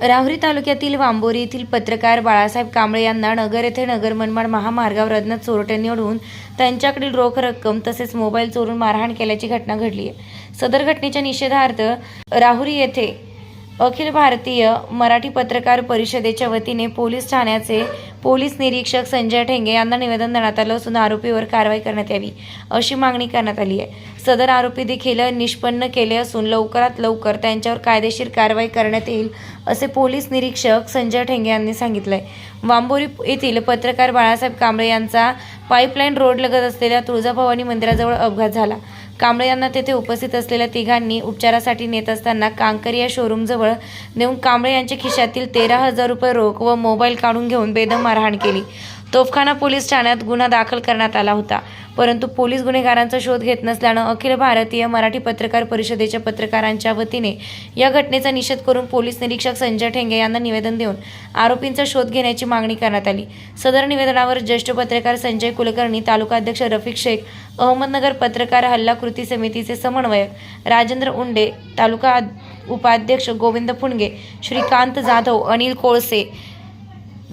राहुरी तालुक्यातील वांबोरी येथील पत्रकार बाळासाहेब कांबळे यांना नगर येथे नगर मनमाड महामार्गावर अज्ञात चोरट्यांनी अडवून त्यांच्याकडील रोख रक्कम तसेच मोबाईल चोरून मारहाण केल्याची घटना घडली आहे. सदर घटनेच्या निषेधार्थ राहुरी येथे अखिल भारतीय मराठी पत्रकार परिषदेच्या वतीने पोलीस ठाण्याचे पोलीस निरीक्षक संजय ठेंगे यांना निवेदन देण्यात आलं असून आरोपीवर कारवाई करण्यात यावी अशी मागणी करण्यात आली आहे. सदर आरोपी देखील निष्पन्न केले असून लवकरात लवकर त्यांच्यावर कायदेशीर कारवाई करण्यात येईल असे पोलीस निरीक्षक संजय ठेंगे यांनी सांगितलंय. वांबोरी येथील पत्रकार बाळासाहेब कांबळे यांचा पाईपलाईन रोडलगत असलेल्या तुळजाभवानी मंदिराजवळ अपघात झाला. कांबळे यांना तेथे उपस्थित असलेल्या तिघांनी उपचारासाठी नेत असताना कांकर या शोरूमजवळ नेऊन कांबळे यांच्या खिशातील तेरा हजार रुपये रोख व मोबाईल काढून घेऊन बेदम मारहाण केली. तोफखाना पोलीस ठाण्यात गुन्हा दाखल करण्यात आला होता. परंतु पोलीस गुन्हेगारांचा शोध घेत नसल्यानं अखिल भारतीय मराठी पत्रकार परिषदेच्या पत्रकारांच्या वतीने या घटनेचा निषेध करून पोलीस निरीक्षक संजय ठेंगे यांना निवेदन देऊन आरोपींचा शोध घेण्याची मागणी करण्यात आली. सदर निवेदनावर ज्येष्ठ पत्रकार संजय कुलकर्णी तालुका अध्यक्ष रफिक शेख अहमदनगर पत्रकार हल्ला कृती समितीचे समन्वयक राजेंद्र उंडे तालुका उपाध्यक्ष गोविंद फुंडगे श्रीकांत जाधव अनिल कोळसे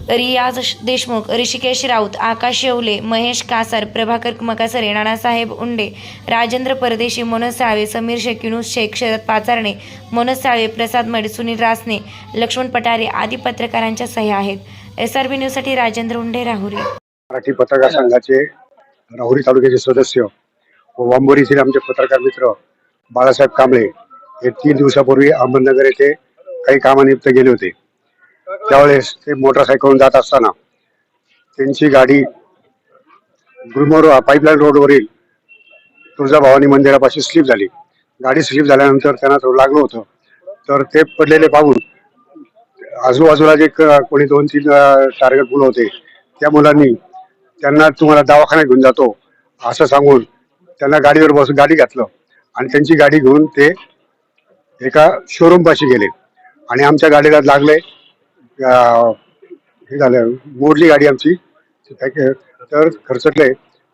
रियाज देशमुख ऋषिकेश राऊत आकाश येवले महेश कासार प्रभाकर मकासरे नानासाहेब उंडे राजेंद्र परदेशी मनोज साळवे समीर शेख युनुस शेख शरद पाचारणे मनोज साळवे प्रसाद मड सुनील रासने लक्ष्मण पटारे आदी पत्रकारांच्या सह्या आहेत. एस आर बी न्यूजसाठी राजेंद्र उंडे राहुरी. मराठी पत्रकार संघाचे राहुरी तालुक्याचे सदस्य व वांबोरीतील आमचे पत्रकार मित्र बाळासाहेब कांबळे हे तीन दिवसापूर्वी अहमदनगर येथे काही कामानिमित्त गेले होते. त्यावेळेस ते मोटरसायकलून जात असताना त्यांची गाडी गुलमोर पाईपलाईन रोडवरील तुळजाभवानी मंदिरापाशी स्लिप झाली. गाडी स्लिप झाल्यानंतर त्यांना थोडं लागलं होतं. तर ते पडलेले पाहून आजूबाजूला जे कोणी दोन तीन टार्गेट मुलं होते त्या मुलांनी त्यांना तुम्हाला दवाखान्यात घेऊन जातो असं सांगून त्यांना गाडीवर बसून गाडी घातलं आणि त्यांची गाडी घेऊन ते एका शोरूम पाशी गेले. आणि आमच्या गाडीला लागले हे झालं मोडली गाडी आमची. तर खर्चटले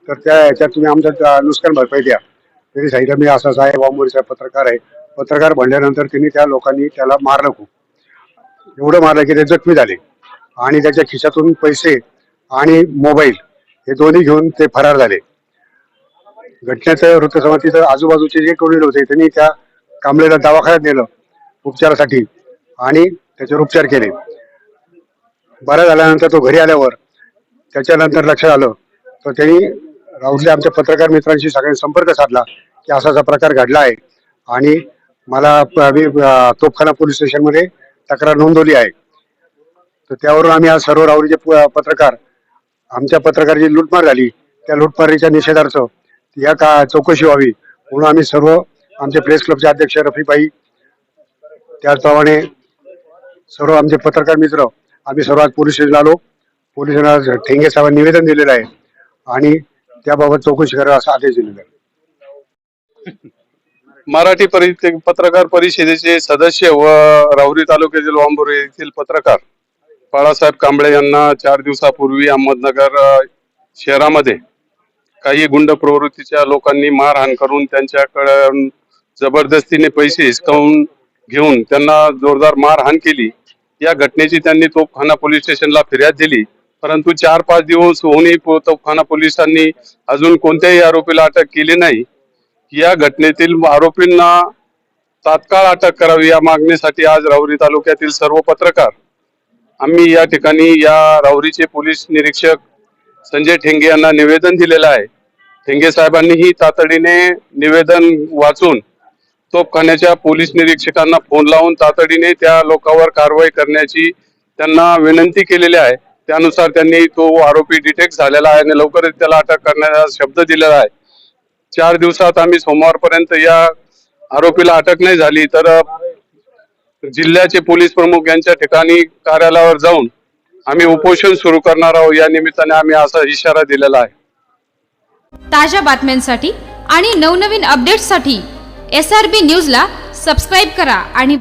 तर त्या याच्यात तुम्ही आमच्या नुकसान भरपाई द्या. त्यांनी सांगितलं मी असा साहेब वामोरीचा पत्रकार आहे. पत्रकार म्हणल्यानंतर त्यांनी त्या लोकांनी त्याला मारलं खूप. एवढं मारलं की ते जखमी झाले. आणि त्याच्या खिशातून पैसे आणि मोबाईल हे दोन्ही घेऊन ते फरार झाले. घटनेचं वृत्तसमातीचं आजूबाजूचे जे कोणी होते त्यांनी त्या कांबळेला दवाखान्यात नेलं उपचारासाठी आणि त्याच्यावर उपचार केले. बरं झाल्यानंतर तो घरी आल्यावर त्याच्यानंतर लक्षात आलं. तर त्यांनी राऊतल्या आमच्या पत्रकार मित्रांशी सगळ्यांनी संपर्क साधला की असा असा प्रकार घडला आहे. आणि मला प- आम्ही तोफखाना पोलीस स्टेशनमध्ये तक्रार नोंदवली आहे. तर त्यावरून आम्ही आज सर्व राऊरीचे प- पत्रकार आमच्या पत्रकाराची लुटमार झाली. त्या लुटमारीच्या निषेधार्थ या का चौकशी व्हावी म्हणून आम्ही सर्व आमचे प्रेस क्लबचे अध्यक्ष रफीबाई त्याचप्रमाणे सर्व आमचे पत्रकार मित्र आम्ही सर्वात पोलीस स्टेशनला आलो. पोलिसांना ठेंगे साहेबांनी निवेदन दिलेलं आहे. आणि त्याबाबत चौकशी करा असा आदेश दिलेला आहे. मराठी परि पत्रकार परिषदेचे सदस्य व राहुरी तालुक्यातील वांबोरे येथील पत्रकार बाळासाहेब कांबळे यांना चार दिवसापूर्वी अहमदनगर शहरामध्ये काही गुंड प्रवृत्तीच्या लोकांनी मारहाण करून त्यांच्याकडून जबरदस्तीने पैसे हिसकावून घेऊन त्यांना जोरदार मारहाण केली. या घटनेची त्यांनी तोपखाना पोलीस स्टेशनला फिर्याद दिली. परंतु चार पाच दिवस होऊनही पो- तोपखाना पोलिसांनी अजून कोणत्याही आरोपीला अटक केली नाही. या घटनेतील आरोपींना तात्काळ अटक करावी या मागणीसाठी आज राहुरी तालुक्यातील सर्व पत्रकार आम्ही या ठिकाणी या राहुरीचे पोलीस निरीक्षक संजय ठेंगे यांना निवेदन दिलेलं आहे. ठेंगे साहेबांनीही तातडीने निवेदन वाचून तोपखान्याच्या पोलीस निरीक्षकांना फोन लावून तातडीने त्या लोकांवर कारवाई करण्याची त्यांना विनंती केलेली आहे. त्यानुसार त्यांनी तो आरोपी डिटेक्ट झालेला आहे आणि लवकरच त्याला अटक करण्याचा शब्द दिलेला आहे. चार दिवसात आम्ही सोमवारपर्यंत या आरोपीला अटक नाही झाली तर जिल्ह्याचे पोलीस प्रमुख यांच्या ठिकाणी कार्यालयावर जाऊन आम्ही उपोषण सुरू करणार आहोत. या निमित्ताने आम्ही असा इशारा दिलेला आहे. ताज्या बातम्यांसाठी आणि नवनवीन अपडेट्ससाठी एस आर बी न्यूजला सबस्क्राईब करा आणि